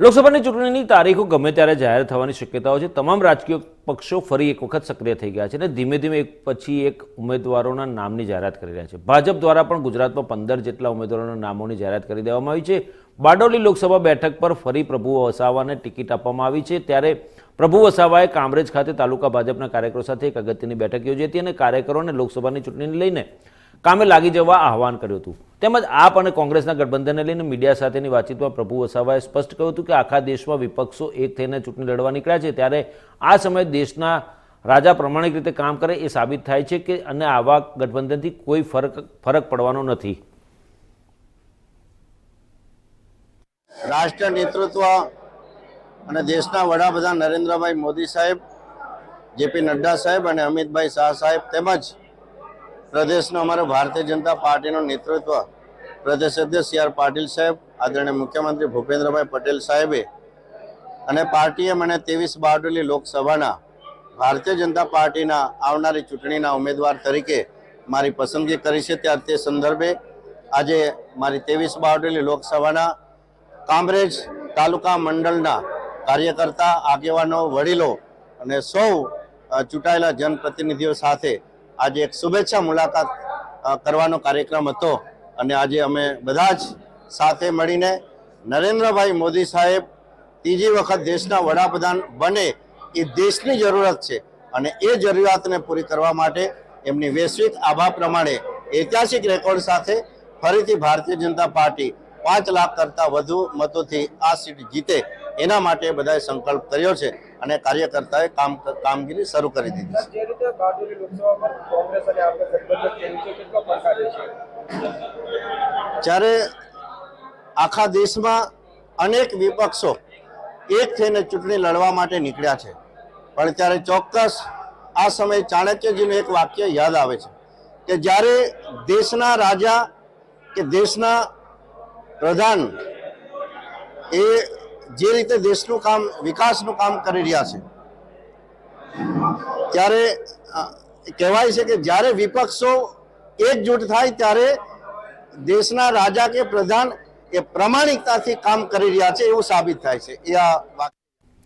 લોકસભાની ચૂંટણીની તારીખો ગમે ત્યારે જાહેર થવાની શક્યતાઓ છે. તમામ રાજકીય પક્ષો ફરી એક વખત સક્રિય થઈ ગયા છે અને ધીમે ધીમે એક પછી એક ઉમેદવારોના નામની જાહેરાત કરી રહ્યા છે. ભાજપ દ્વારા પણ ગુજરાતમાં પંદર જેટલા ઉમેદવારોના નામોની જાહેરાત કરી દેવામાં આવી છે. બારડોલી લોકસભા બેઠક પર ફરી પ્રભુ વસાવાને ટિકિટ આપવામાં આવી છે. ત્યારે પ્રભુ વસાવાએ કામરેજ ખાતે તાલુકા ભાજપના કાર્યકરો સાથે એક અગત્યની બેઠક યોજી હતી અને કાર્યકરોને લોકસભાની ચૂંટણીને લઈને કામે લાગી જવા આહવાન કર્યું હતું. તેમજ આપ અને કોંગ્રેસના ગઠબંધનને લઈને મીડિયા સાથેની વાતચીતમાં પ્રભુ વસાવાએ સ્પષ્ટ કહ્યું હતું કે આખા દેશમાં વિપક્ષો એક થઈને ચૂંટણી લડવા નીકળ્યા છે ત્યારે આ સમયે દેશના રાજા પ્રમાણિક રીતે કામ કરે એ સાબિત થાય છે કે અને આવા ગઠબંધનથી કોઈ ફરક ફરક પડવાનો નથી. રાષ્ટ્ર નેતૃત્વ અને દેશના વડાપ્રધાન નરેન્દ્રભાઈ મોદી સાહેબ, જેપી નડ્ડા સાહેબ અને અમિતભાઈ શાહ સાહેબ તેમજ પ્રદેશનો અમારો ભારતીય જનતા પાર્ટીનું નેતૃત્વ પ્રદેશ અધ્યક્ષ સી આર પાટીલ સાહેબ, આદરણીય મુખ્યમંત્રી ભૂપેન્દ્રભાઈ પટેલ સાહેબે અને પાર્ટીએ મને ત્રેવીસ બારડોલી લોકસભાના ભારતીય જનતા પાર્ટીના આવનારી ચૂંટણીના ઉમેદવાર તરીકે મારી પસંદગી કરી છે. ત્યારે તે સંદર્ભે આજે મારી ત્રેવીસ બારડોલી લોકસભાના કામરેજ તાલુકા મંડળના કાર્યકર્તા, આગેવાનો, વડીલો અને સૌ ચૂંટાયેલા જનપ્રતિનિધિઓ સાથે આજે એક શુભેચ્છા મુલાકાત કરવાનો કાર્યક્રમ હતો અને આજે અમે બધા જ સાથે મળીને નરેન્દ્રભાઈ મોદી સાહેબ ત્રીજી વખત દેશના વડાપ્રધાન બને એ દેશની જરૂરત છે અને એ જરૂરિયાતને પૂરી કરવા માટે એમની વૈશ્વિક આભા પ્રમાણે ઐતિહાસિક રેકોર્ડ સાથે ફરીથી ભારતીય જનતા પાર્ટી પાંચ લાખ કરતાં વધુ મતોથી આ સીટ જીતે. એના માટે બધાએ સંકલ્પ કર્યો છે અને કાર્યકર્તાએ કામ કામગીરી શરૂ કરી દીધી છે? જ્યારે આખા દેશમાં અનેક વિપક્ષો એક થઈને ચૂંટણી લડવા માટે નીકળ્યા છે પણ ત્યારે ચોક્કસ આ સમયે ચાણક્યજીનું એક વાક્ય યાદ આવે છે કે જ્યારે દેશના રાજા કે દેશના પ્રધાન એ જે રીતે દેશનું કામ, વિકાસનું કામ કરી રહ્યા છે, ત્યારે કહેવાય છે કે જ્યારે વિપક્ષો એકજૂટ થાય ત્યારે દેશના રાજા કે પ્રધાન એ પ્રમાણિકતાથી કામ કરી રહ્યા છે એવું સાબિત થાય છે. એ આ